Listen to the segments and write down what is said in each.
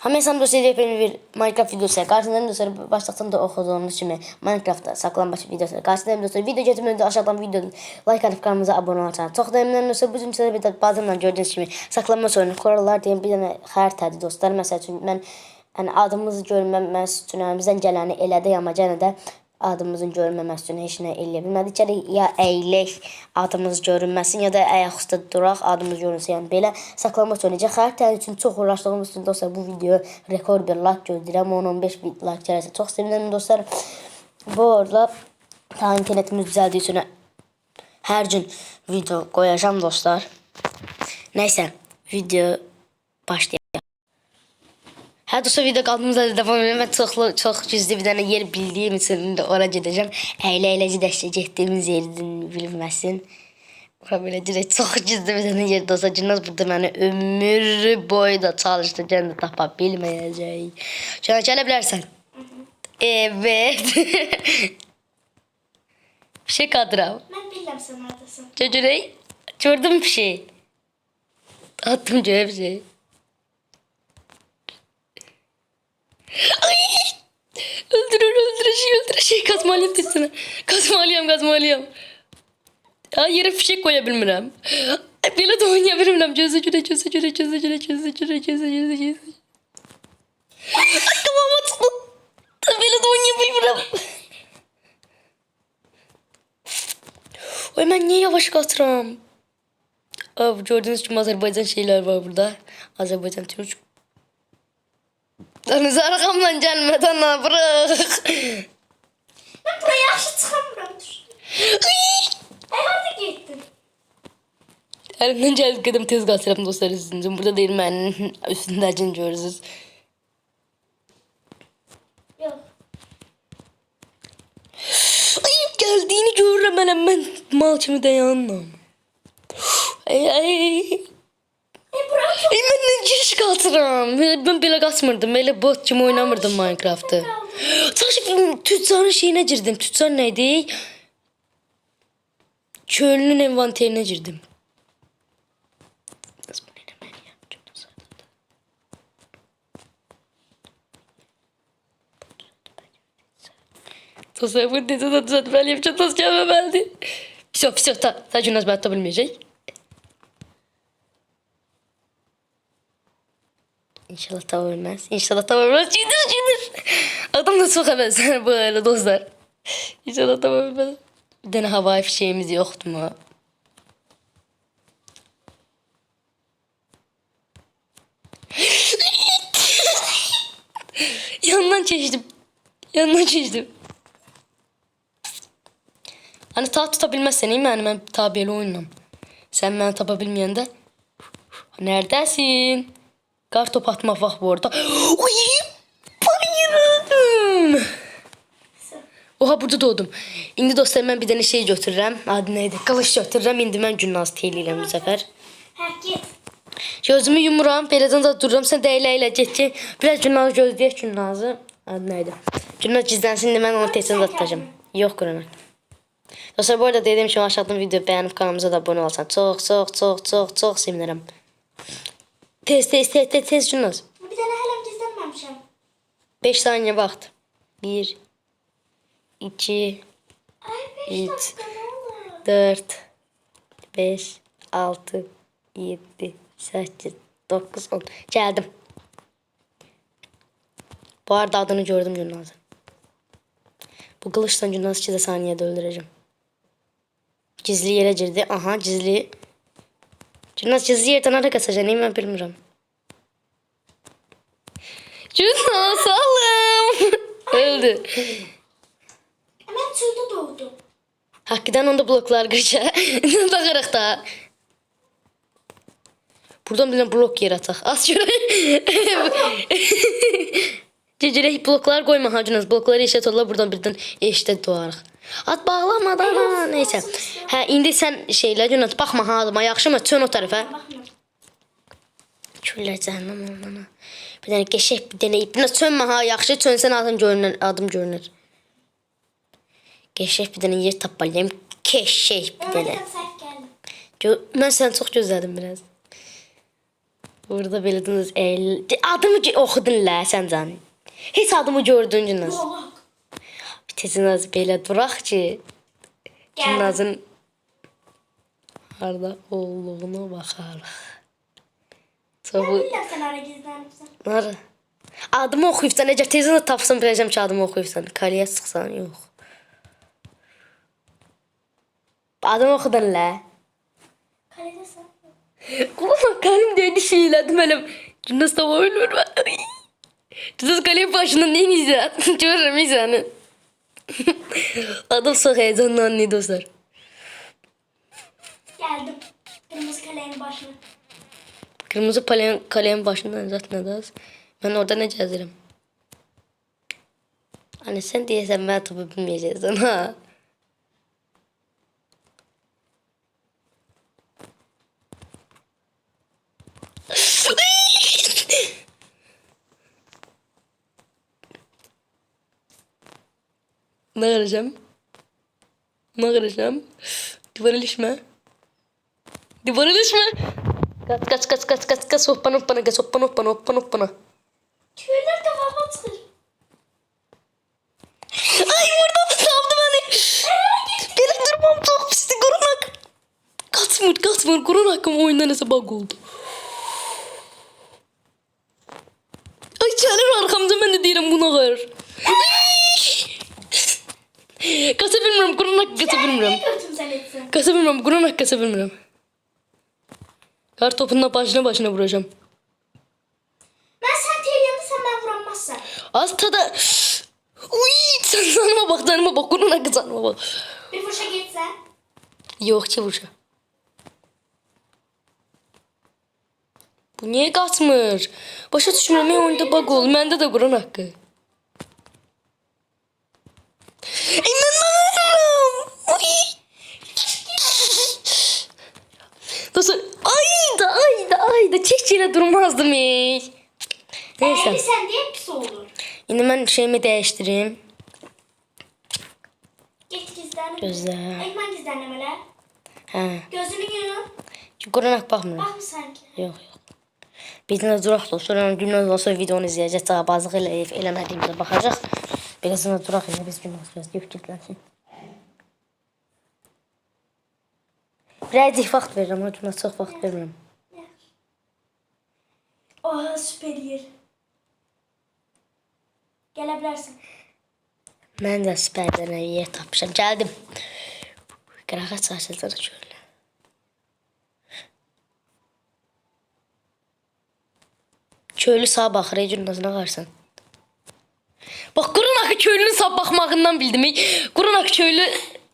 Həmin dostlar yepyeni bir Minecraft videosu. Qarşınızda dostlar başlıqdan da oxuduğunuz kimi Minecraftda saklambaç videosu. Qarşınızda dostlar video getmədən öncə aşağıdan videonun like edib kanalımıza abunə olacaq. Çox da əminəm dostlar gün sizə bir də bazımla gördüyünüz kimi saklanmaç oyunu kurallar deyən bir dənə xəritədir dostlar. Məsəl üçün mən yəni adımızı görməməsi üçün əlimizdən gələni elədik amma yenə də adımızın görünməməsi üçün heç nə eləyə bilmədik. Gərək ya əylək adımız görünməsin ya da ayaq üstə duraq adımız görünsün. Yəni belə saxlamaq oynayacaq. Xəritə üçün çox uğraşdığımız üçün dostlar bu video rekord bir like gözləyirəm. 10-15 bin like gəlirsə çox sevinərəm dostlar. Bu arada ta internetimiz düzəldiyi üçün hər gün video qoyacağam dostlar. Nəysə, video başlayaq. Hə dostlar video qaldığımızda da devam edelim. Mən çoxlu, çox gizli bir dənə yer bildiyim üçün indi ora gedəcəm. Əylə-əylə gedəcək getdiyimiz yerdən bilinməsin. Ora belə direkt çox gizli bir dənə yer dostlar. Cünnaz burada məni ömür boyu da də tapa bilməyəcək. Şuna gələ bilərsən. Evet. bir şey kadıram. Ben bilmem sen neredesin. Çocuğu gördün mü bir şey? Attım bir şey. Ay! Öldürür şey öldürür şey kazmalıyım tesine. Kazmalıyım kazmalıyım. Ya yere fişek koyabilmirəm. Belə də oynaya bilmirəm. Gözə görə, gözə görə, gözə görə, gözə görə, gözə görə. Ay kafama tuttu. Belə də oynaya bilmirəm. Oy ben niye yavaş katıram? Abi gördüğünüz gibi Azerbaycan şeyler var burada. Azerbaycan Türk. Lan arkamdan gelme lan bırak. Ben buraya yaxşı çıkamıyorum. Ay hadi gittin. Elimden geldiği kadar tez katıram dostlar üstünüzün. Burada değil ben üstündəcin görürsünüz. Yok. Ay geldiğini görürüm ben ben mal kimi dayanmam. Ay ay. E buram çok Ay ben ne giriş katıram. Ben belə qaçmırdım. Belə bot kimi oynamırdım Minecraft'ı. Sadece tüccarın şeyine girdim. Tüccar neydi? Köylünün envanterine girdim. Kız bu ne demek ya? Çok da sardı. Dostlar bu dedi de düzeltmeliyim. Çok az gelmemeliydi. Все, все, ta, sadece nas ben bilmeyecek. İnşallah tava ölmez. İnşallah tava ölmez. Çiğdir çiğdir. Adam da hemen böyle dostlar. İnşallah tava ölmez. Bir tane havai fişeğimiz yoktu mu? Yandan çeşdim. Yandan çeşdim. Hani ta tutabilmezsen iyi mi? Yani ben ta böyle oynam. Sen beni tapabilmeyende Neredesin? Kar top atma bak bu arada. Oy! Bayıldım. Oha burada doğdum. İndi dostlar mən bir dənə şey götürürəm. Adı nə idi? Qılış götürürəm. İndi mən gimnastik eləyirəm bu git. Gözümü yumuram, belədən də dururam. Sən də elə elə get ki, biraz gimnaz gözləyək gimnazı. Adı nə idi? Gimnaz gizlənsin indi mən onu tezdən atacağım. Yox qurana. Dostlar bu arada dediyim kimi aşağıdan video bəyənib kanalımıza da abunə olsan. Çox, çox, çox, çox, çox sevinirəm. Tez, tez, tez, tez, tez gimnaz. Bir tane hala gizlenmemişim. 5 saniye vaxt. 1 2 Ay beş Git. dakika ne olur. 4 5 6 7 8 9 10 Geldim. Bu arada adını gördüm Cünnaz'ın. Bu kılıçla Cünnaz'ı 2 saniyede öldüreceğim. Gizli yere girdi. Aha gizli. Cünnaz gizli yerden ara kaçacaksın. Neyi ben bilmiyorum. Cünnaz salım. Öldü. Hemen çölde doğdu. Hakikaten onda bloklar kırca. Bakarıq da. Buradan bir blok yarataq. Az şöyle. Gecələ bloklar qoyma hacınız. Blokları eşət ola buradan birdən eşdə doğarıq. At bağlamadan ha, neysə. Hə indi sən şeylə Cünat baxma ha adıma yaxşımı? Çön o tərəfə. Küllər cəhənnəm olmana. Bir dənə qəşəng bir dənə ip. Biraz çönmə ha, yaxşı çönsən adım görünür, adım görünür. Qəşəng bir dənə yer tapmalıyam. Qəşəng bir Ben dənə. Mən səni çox gözlədim biraz. Burada belə diniz el. Adımı oxudun lə sən can. Hesabımı gördünüz. Bitesiniz belə duraq ki, Çinazın harda olduğuna baxarıq. Çox Nara. Adımı oxuyubsan, necə tezini tapsın biləcəm ki, adımı oxuyubsan. Kaliyə sıxsan, yox. Adımı oxudun lə. Kaliyə sıxsan. Kulağım kalim dedi şeyledim elim. Nasıl oyun vermem. Cünnaz kalem başında ne izler? Görürüm izlerini. Adam çok heyecanlı anne dostlar. Geldim. Kırmızı kalenin başına. Kırmızı kalem, kalem başından zaten ne Ben orada ne gezerim? Hani sen diyesen ben tabi bilmeyeceksin ha. Ne kıracağım? Ne kıracağım? Duvar ilişme. Duvar ilişme. Kaç kaç kaç kaç kaç kaç hoppana hoppana kaç hoppana hoppana hoppana hoppana. Tüyler kafama çıkır. Ay buradan da savdı beni. Benim durmam çok pisti korunak. Kaçmır kaçmır koronakım oyundan neyse bug oldu. Ay gelir arkamda ben de değilim buna kadar. Kasa bilmiyorum korunak kasa bilmiyorum. Kasa bilmiyorum korunak kasa bilmiyorum. Kar topunla başına başına vuracağım. Ben sen teyyandı sen ben vuramazsan. Az tada. Uy sen sanma bak sanma bak korunak sanma bak. Bir fırça geçse. Yok ki vursa. Bu niye kaçmır? Başa düşmürəm, oyunda bug oldu. Məndə də quran haqqı. Ey, Ayda çiçeğiyle durmazdım hiç. Neyse. Eğersen diye hepsi olur. Yine ben şeyimi değiştireyim. Geç gizlenme. Güzel. Ekmen gizlenmeler. He. Gözünü yürü. Görünək baxmıram. Baxmısan ki? Yox, yox. Bir dənə duraq da sonra gimnaz olsa videonu izləyəcək. Daha bazıq elə eləmədiyimizə baxacaq. Birazdan da duraq elə biz gimnaz gözləyib kilitləsin. Birazcık vaxt verirəm, ona çox vaxt vermirəm. Oha süper yer. Gelebilirsin. Ben de süperden yer tapışam. Geldim. Kırakat saçlarına şöyle. Köylü sağa baxır, Ecun nazına qarsan. Bax, Qurun Akı köylünün sağa baxmağından bildim. Qurun Akı köylü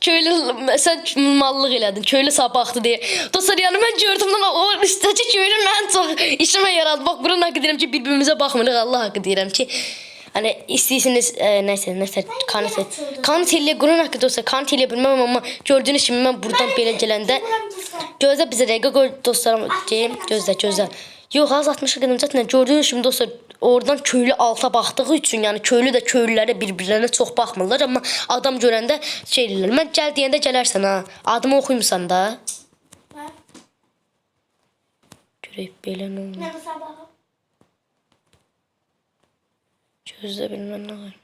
köylü sen mallık elədin, köylü sabahdı deyə. Dostlar yani mən gördüm lan o istəci köylü mən çox işimə yaradı. Bax buna haqqı deyirəm ki bir-birimizə baxmırıq Allah haqqı deyirəm ki. Hani istiyorsanız e, neyse neyse kanıt et. Kanıt ile gurun hakkı dostlar kanıt ile bilmem ama gördüğünüz şimdi ben buradan böyle gelende gözde bize rega gol dostlarım gözde gözde. Yox, az 60 qədim çatına gördüyünüz kimi dostlar oradan köylü alta baxdığı üçün, yəni köylü də köylülərə bir-birlərinə çox baxmırlar, amma adam görəndə şey deyirlər. Mən gəl deyəndə gələrsən ha. Adımı oxuymusan da. Var. Görək belə nə olur. Ne bu sabahı? Gözlə bilmən nə var.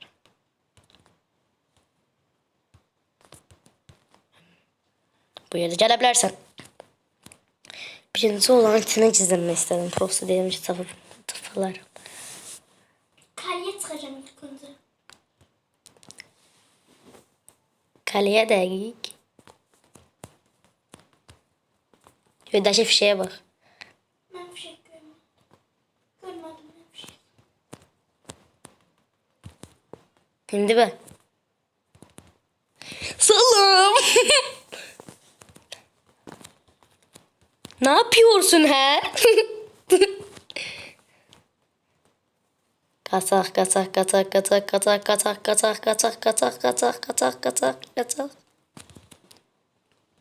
Bu yerdə gələ bilərsən. Birinci olan çını çizilmek istedim. Prosta diyelim ki tapıp tapılar. Kaleye çıkacağım ilk önce. Kaleye dakik. Ve daşı fişeye bak. Ben fişek görmedim. Görmedim ben fişek. Şimdi bak. Salam. ne yapıyorsun he? kaçak kaçak kaçak kaçak kaçak kaçak kaçak kaçak kaçak kaçak kaçak kaçak kaçak.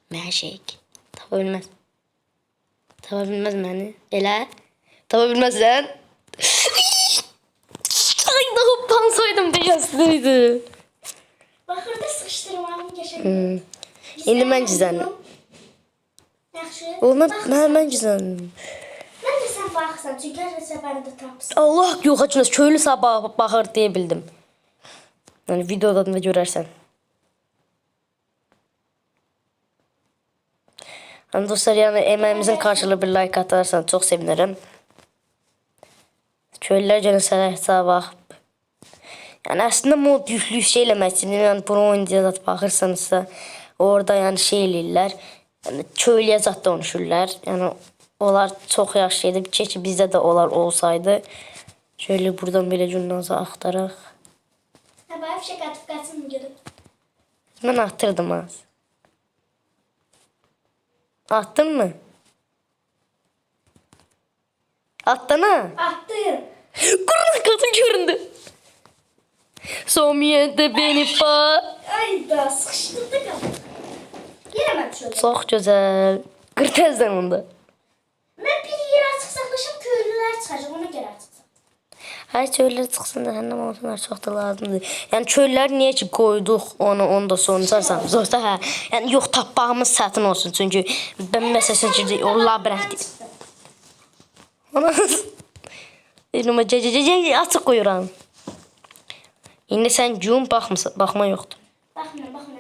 Magic. Tapa bilmez. Tapa bilmez beni. Elə. Tapa bilmezsən. Ay daha pansaydım beyazlıydı. Bakırda sıkıştırmamı geçelim. İndi mən gizləndim. Yaxşı. Bax, mən mən gizləndim. Mən də sən baxırsan, çünki hər səfərində tapırsan. Allah yox açınız köylü sabah baxır deyə bildim. Yəni videodan da görərsən. Yəni dostlar, yəni əməyimizin qarşılığı bir like atarsan çox sevinirim. Köylülər gəlin sənə sabah. Yəni əslində mod yüklü şey eləmək üçün, yəni bunu oyuncuya zat baxırsanızsa, orada yəni şey eləyirlər. Yəni köylüyə zat danışırlar. Yəni onlar çox yaxşı şeydir. Keşke bizdə də onlar olsaydı. Şöyle buradan belə cünnazı axtaraq. Hə, bax, fişək atıb qaçın görüm. Mən atırdım az. Attın mı? Attın ha? Atdım. Kurun kadın göründü. Somiyede beni fa. Ay da, sıxışdırdı qapı. Mən şöyle. Çox gözəl. Qır təzdən onda. Mən bir yerə çıxsaqlaşım, köylülər çıxacaq, ona görə çıxsaq. Hər çöllər çıxsın da hənnəm olsunlar çox da lazımdır. Yəni çöllər niyə ki qoyduq onu onu da soruşarsan. Zosta hə. Yəni yox tapmağımız çətin olsun. Çünki ben məsələn ki o labirint. Ona Elime cece cece açıq qoyuram. İndi sən gün baxmısan, baxma yoxdur. Baxmıram, baxmıram.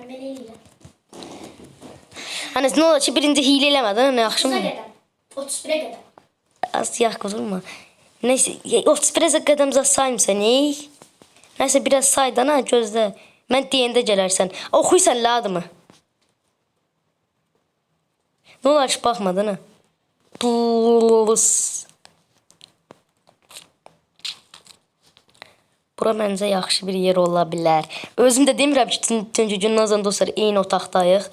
Hani nə olar ki birinci eləmədin, nə yaxşı Şuna mı? qədər. 31-ə qədər. Az yax olma. Neyse, 31-ə qədəm zə saymısan, ey. Nəysə biraz saydan ha gözlə. Mən deyəndə gələrsən. Oxuysan la adımı. Nə olar ki baxmadın ha? Bus. Bura məncə yaxşı bir yer ola bilər. Özüm də demirəm ki, çünki Günnazla dostlar eyni otaqdayıq.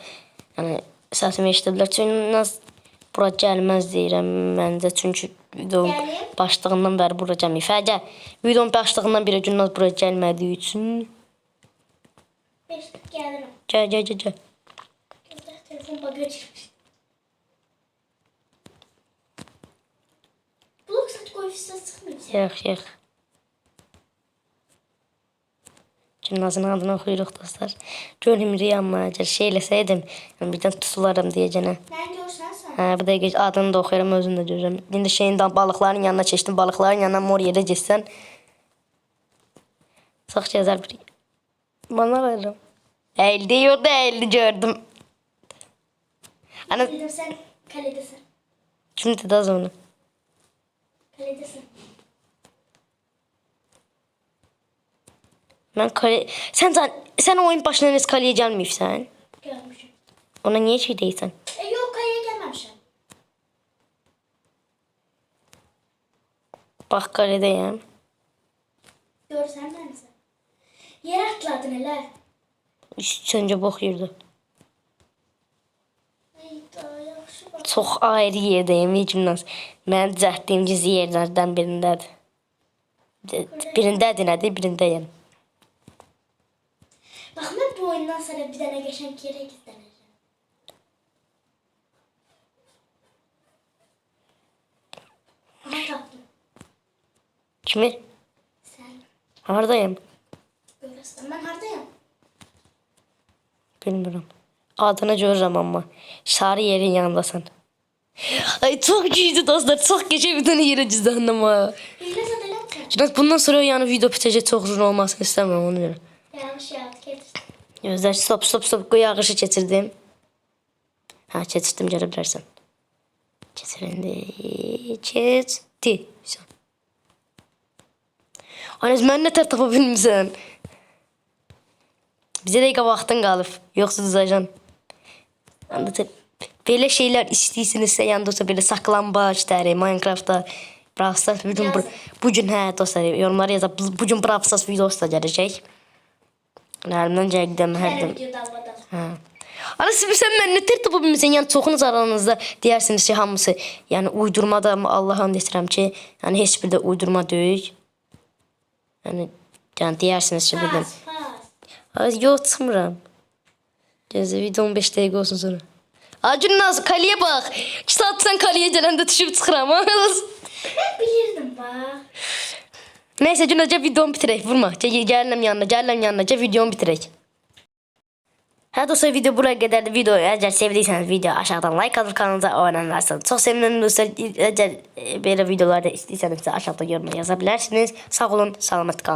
Yəni səsimi eşidə bilər. Günnaz bura gəlməz deyirəm məncə. Çünki videonun Gəlir. başlığından bəri bura gəlməyib. Hə, gəl. Videonun başlığından biri Günnaz bura gəlmədiyi üçün. 5 gəlirəm. Gəl, gəl, gəl, gəl. Telefon baqa girmiş. Blok qoyufsa çıxmır. Yox, yox. Günnazın adını oxuyuruq dostlar. Gönlüm riyamma, əgər şey eləsəydim, yəni birdən tutularam deyəcənə. Mən görsən sən. Hə, bu dəqiqə adını da oxuyuram, özünü də görürəm. İndi şeyin də balıqların yanına keçdim, balıqların yanına mor yerə getsən. Çox gözəl bir. Bana verirəm. Əyildi, yox da əyildi gördüm. Ana Bildim sən kaledəsən. kim dedi az onu? Mən kale... Sən, sən, sən oyun başına heç kaleye gəlməyibsən. Görmüşəm. Ona niyə şey deyirsən? E yox, kaleye gəlməmişəm. Bax kaledəyəm. Görsən mənsə. Yerə atladın elə. Səncə box yerdə. Ay da, yaxşı bax. Çox ayrı yerdəyim, Gimnaz. Mən düzəltdiyim gizli yerlərdən birindədir. Birindədir nədir, birindəyəm. Bax mən bu oyundan sonra bir dənə qəşəng yerə gizlənəcəm. Aha tapdım. Kimi? Sən Hardayım? görəsən. Mən hardayam? Bilmirəm. Adını görürəm amma. Sarı yerin yanındasan. Ay çok iyiydi dostlar. Çok gece bir tane yere cüzdanım ha. Şimdi bundan sonra yani video bitecek çok uzun olmasını istemem onu göre. Yanlış yat, getir. Gözler stop stop stop koyu ağışı getirdim. Ha getirdim görebilirsin. Getirindi. Geçti. Güzel. Anez mən nə tər tapa bilmirsən? Bizə dəqiqə vaxtın qalıb. Yoxsa düzəcən. Te- belə şeylər istəyirsinizsə, yəni dostlar belə saklambaç dəri, Minecraftda Brawl Stars bu gün bu, gün hə dostlar yorumlara yazaq. Bu, bu gün Brawl Stars videosu da gələcək. Nərimdən gəldim hər Hələ gün. video dalmadan. Hə. Ana siz bilsən mən nə tər tapa bilmirsən? Yəni çoxunuz aranızda deyirsiniz ki, hamısı yəni uydurma da Allaha and edirəm ki, yəni heç bir də uydurma deyil. Yəni yəni deyirsiniz ki, bildim. Ay yox çıxmıram. Gözlə video 15 dəqiqə olsun sonra. Acun Naz kaleye bax. 2 saat sən kaleye gələndə düşüb çıxıram. ha. Mən bilirdim bax. Nəysə Cünəcə videonu bitirək. Vurma. Gəlirəm yanına, gəlirəm yanına. Gəl videonu bitirək. Hə dostlar video buraya qədərdir. Videoyu əgər sevdiyseniz video aşağıdan like alır kanalımıza abunə olarsanız. Çox sevinirim dostlar. Əgər e, belə videolarda istəyirsinizsə aşağıda yoruma yaza bilərsiniz. Sağ olun, salamat qalın.